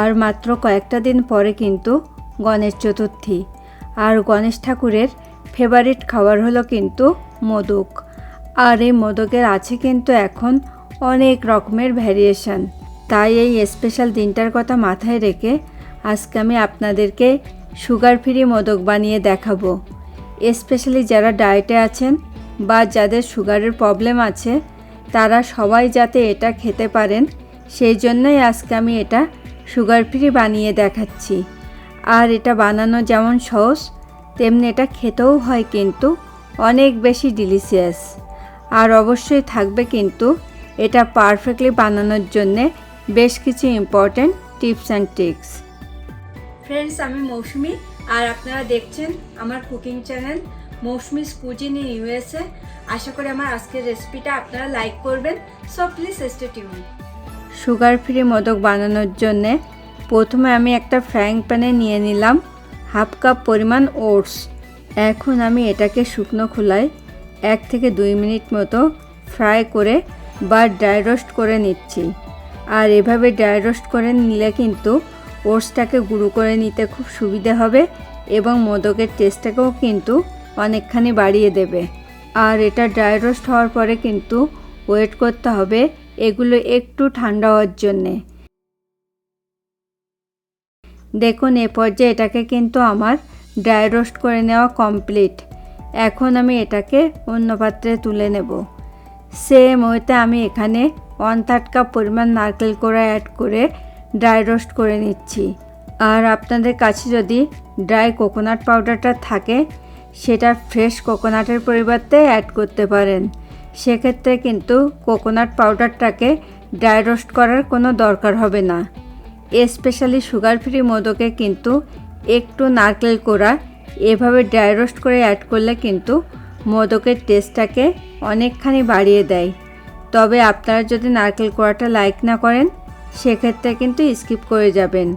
আর মাত্র কয়েকটা দিন পরে কিন্তু গণেশ চতুর্থী। আর গণেশ ঠাকুরের ফেভারিট খাবার হলো কিন্তু মোদক। আর এই মোদকের আছে কিন্তু এখন অনেক রকমের ভ্যারিয়েশন তাই এই স্পেশাল দিনটার কথা মাথায় রেখে আজকে আমি আপনাদেরকে সুগার ফ্রি মোদক বানিয়ে দেখাবো। স্পেশালি যারা ডায়েটে আছেন বা যাদের সুগারের প্রবলেম আছে, তারা সবাই যাতে এটা খেতে পারেন, সেই জন্যই আজকে আমি এটা সুগার ফ্রি বানিয়ে দেখাচ্ছি। আর এটা বানানো যেমন সহজ, তেমনি এটা খেতেও হয় কিন্তু অনেক বেশি ডিলিশিয়াস আর অবশ্যই থাকবে কিন্তু এটা পারফেক্টলি বানানোর জন্যে বেশ কিছু important tips and tricks friends আমি মৌসুমি, আর আপনারা দেখছেন আমার cooking channel Mousumi's cuisine in USA আশা করি আমার আজকের রেসিপিটা আপনারা লাইক করবেন so please stay tune sugar free modak বানানোর জন্যে প্রথমে আমি একটা ফ্রাইং প্যানে নিয়ে নিলাম হাফ কাপ পরিমাণ ওটস। এখন আমি এটাকে শুকনো খোলায় এক থেকে দুই মিনিট মতো ফ্রাই করে বা ড্রাই রোস্ট করে নিচ্ছি। আর এভাবে ড্রাই রোস্ট করে নিলে কিন্তু ওটসটাকে গুঁড়ো করে নিতে খুব সুবিধে হবে এবং মোদকের টেস্টটাকেও কিন্তু অনেকখানি বাড়িয়ে দেবে। আর এটা ড্রাই রোস্ট হওয়ার পরে কিন্তু ওয়েট করতে হবে এগুলো একটু ঠান্ডা হওয়ার জন্যে। দেখুন, এ পর্যায়ে এটাকে কিন্তু আমার ড্রাই রোস্ট করে নেওয়া কমপ্লিট। এখন আমি এটাকে অন্য পাত্রে তুলে নেব। সেম ওইতে আমি এখানে ওয়ান থার্ড কাপ পরিমাণ নারকেল কোড়া অ্যাড করে ড্রাই রোস্ট করে নিচ্ছি। আর আপনাদের কাছে যদি ড্রাই কোকোনাট পাউডারটা থাকে, সেটা ফ্রেশ কোকোনাটের পরিবর্তে অ্যাড করতে পারেন। সেক্ষেত্রে কিন্তু কোকোনাট পাউডারটাকে ড্রাই রোস্ট করার কোনো দরকার হবে না। স্পেশালি সুগার ফ্রি মোদকে কিন্তু একটু নারকেল কোড়া এভাবে ড্রাই রোস্ট করে অ্যাড করলে কিন্তু মোদকের টেস্টটাকে অনেকখানি বাড়িয়ে দেয়। তবে আপনারা যদি নারকেল কোড়াটা লাইক না করেন, সেক্ষেত্রে কিন্তু স্কিপ করে যাবেন,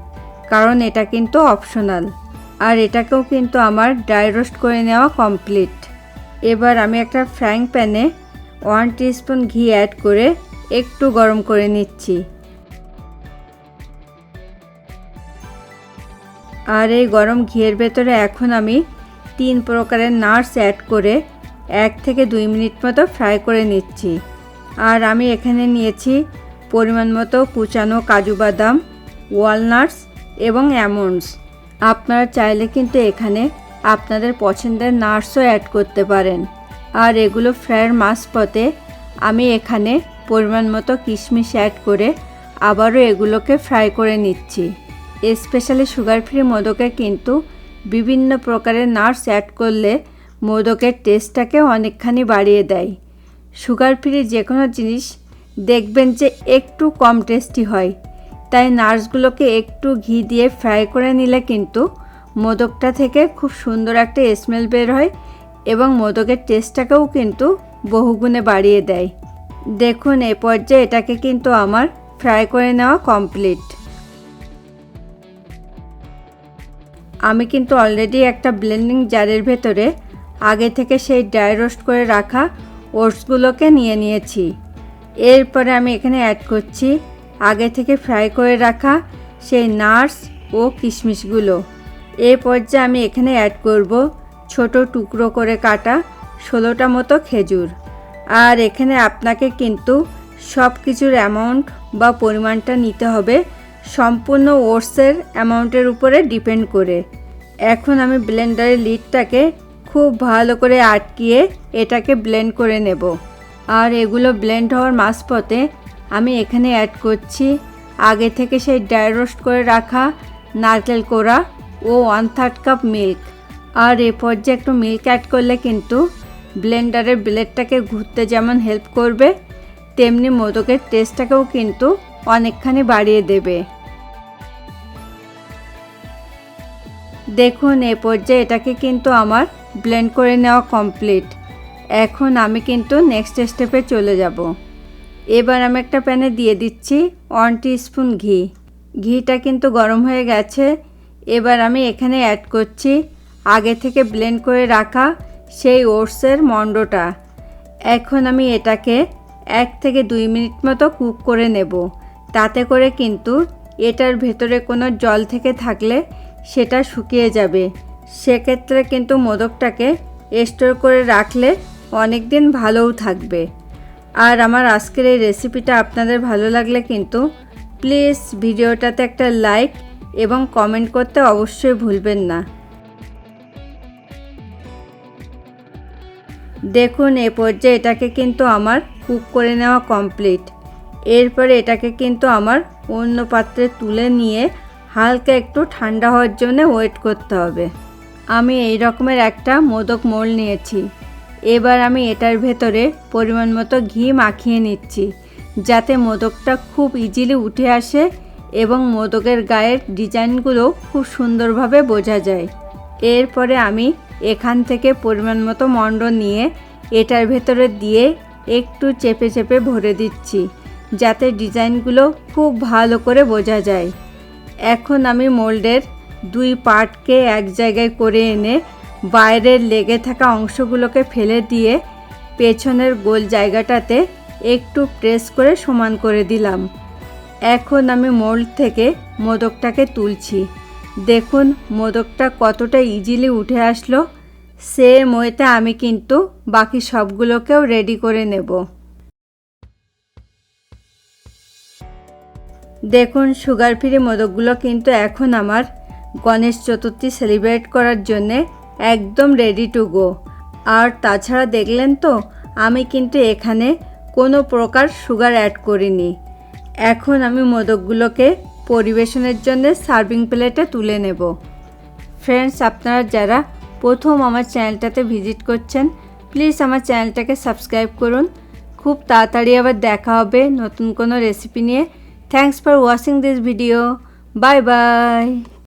কারণ এটা কিন্তু অপশনাল। আর এটাকেও কিন্তু আমার ড্রাই রোস্ট করে নেওয়া কমপ্লিট। এবার আমি একটা ফ্রাইং প্যানে ওয়ান টিস্পুন ঘি অ্যাড করে একটু গরম করে নিচ্ছি। আর এই গরম ঘিয়ের ভেতরে এখন আমি তিন প্রকারের নাটস অ্যাড করে এক থেকে দুই মিনিট মতো ফ্রাই করে নিচ্ছি। আর আমি এখানে নিয়েছি পরিমাণ মতো কুচানো কাজু বাদাম, ওয়ালনাটস এবং অ্যামন্ডস। আপনারা চাইলে কিন্তু এখানে আপনাদের পছন্দের নাটসও অ্যাড করতে পারেন। আর এগুলো ফ্রায়ের মাঝপথে আমি এখানে পরিমাণ মতো কিশমিশ অ্যাড করে আবারও এগুলোকে ফ্রাই করে নিচ্ছি। স্পেশালি সুগার ফ্রি মোদকে কিন্তু বিভিন্ন প্রকারের নাটস অ্যাড করলে মোদকের টেস্টটাকে অনেকখানি বাড়িয়ে দেয়। সুগার ফ্রি যে কোনো জিনিস দেখবেন যে একটু কম টেস্টি হয়। তাই নাটসগুলোকে একটু ঘি দিয়ে ফ্রাই করে নিলে কিন্তু মোদকটা থেকে খুব সুন্দর একটা স্মেল বের হয় এবং মোদকের টেস্টটাকেও কিন্তু বহুগুণে বাড়িয়ে দেয়। দেখুন, এ পর্যায়ে এটাকে কিন্তু আমার ফ্রাই করে নেওয়া কমপ্লিট। আমি কিন্তু অলরেডি একটা ব্লেন্ডিং জারের ভেতরে আগে থেকে সেই ড্রাই রোস্ট করে রাখা ওটসগুলোকে নিয়ে নিয়েছি। এরপরে আমি এখানে অ্যাড করছি আগে থেকে ফ্রাই করে রাখা সেই নার্স ও কিশমিশগুলো। এই পর্যায়ে আমি এখানে অ্যাড করব ছোট টুকরো করে কাটা ষোলোটা মতো খেজুর। আর এখানে আপনাকে কিন্তু সব কিছুর অ্যামাউন্ট বা পরিমাণটা নিতে হবে সম্পূর্ণ ওটসের অ্যামাউন্টের উপরে ডিপেন্ড করে। এখন আমি ব্লেন্ডারের লিডটাকে খুব ভালো করে আটকিয়ে এটাকে ব্লেন্ড করে নেব। আর এগুলো ব্লেন্ড হওয়ার মাঝপথে আমি এখানে অ্যাড করছি আগে থেকে সেই ড্রাই রোস্ট করে রাখা নারকেল কোড়া ও ওয়ান থার্ড কাপ মিল্ক আর এ পর্যায়ে একটু মিল্ক অ্যাড করলে কিন্তু ব্লেন্ডারের ব্লেডটাকে ঘুরতে যেমন হেল্প করবে, তেমনি মোদকের টেস্টটাকেও কিন্তু অনেকখানি বাড়িয়ে দেবে। দেখুন, এ পর্যায়ে এটাকে কিন্তু আমার ব্লেন্ড করে নেওয়া কমপ্লিট এখন আমি কিন্তু নেক্সট স্টেপে চলে যাব। এবার আমি একটা প্যানে দিয়ে দিচ্ছি ওয়ান স্পুন ঘি। ঘিটা কিন্তু গরম হয়ে গেছে। এবার আমি এখানে অ্যাড করছি আগে থেকে ব্লেন্ড করে রাখা সেই ওটসের মণ্ডটা। এখন আমি এটাকে এক থেকে দুই মিনিট মতো কুক করে নেব। তাতে করে কিন্তু এটার ভেতরে কোনো জল থেকে থাকলে সেটা শুকিয়ে যাবে। সেক্ষেত্রে কিন্তু মোদকটাকে স্টোর করে রাখলে অনেক দিন ভালোও থাকবে। আর আমার আজকের এই রেসিপিটা আপনাদের ভালো লাগলে কিন্তু প্লিজ ভিডিওটাতে একটা লাইক এবং কমেন্ট করতে অবশ্যই ভুলবেন না। দেখুন, এ পর্যায়ে এটাকে কিন্তু আমার কুক করে নেওয়া কমপ্লিট এরপরে এটাকে কিন্তু আমার অন্য পাত্রে তুলে নিয়ে হালকা একটু ঠান্ডা হওয়ার জন্য ওয়েট করতে হবে। আমি এই রকমের একটা মোদক মোল নিয়েছি। এবার আমি এটার ভেতরে পরিমাণ মতো ঘি মাখিয়ে নিচ্ছি, যাতে মোদকটা খুব ইজিলি উঠে আসে এবং মোদকের গায়ের ডিজাইনগুলো খুব সুন্দরভাবে বোঝা যায়। এরপরে আমি এখান থেকে পরিমাণ মতো মণ্ড নিয়ে এটার ভেতরে দিয়ে একটু চেপে চেপে ভরে দিচ্ছি, যাতে ডিজাইনগুলো খুব ভালো করে বোঝা যায়। এখন আমি মোল্ডের দুই পার্টকে এক জায়গায় করে এনে বাইরের লেগে থাকা অংশগুলোকে ফেলে দিয়ে পেছনের গোল জায়গাটাতে একটু প্রেস করে সমান করে দিলাম। এখন আমি মোল্ড থেকে মোদকটাকে তুলছি। দেখুন, মোদকটা কতটা ইজিলি উঠে আসলো। সেম ওয়েতে আমি কিন্তু বাকি সবগুলোকেও রেডি করে নেব। দেখুন সুগার ফ্রি মোদকগুলো কিন্তু এখন আমার গণেশ চতুর্থী সেলিব্রেট করার জন্যে একদম রেডি টু গো আর তাছাড়া দেখলেন তো, আমি কিন্তু এখানে কোনো প্রকার সুগার অ্যাড করিনি। এখন আমি মোদকগুলোকে পরিবেশনের জন্য সার্ভিং প্লেটে তুলে নেব। ফ্রেন্ডস আপনারা যারা প্রথম আমার চ্যানেলটাতে ভিজিট করছেন প্লিজ আমার চ্যানেলটাকে সাবস্ক্রাইব করুন। খুব তাড়াতাড়ি আবার দেখা হবে নতুন কোনো রেসিপি নিয়ে। Thanks for watching this video bye bye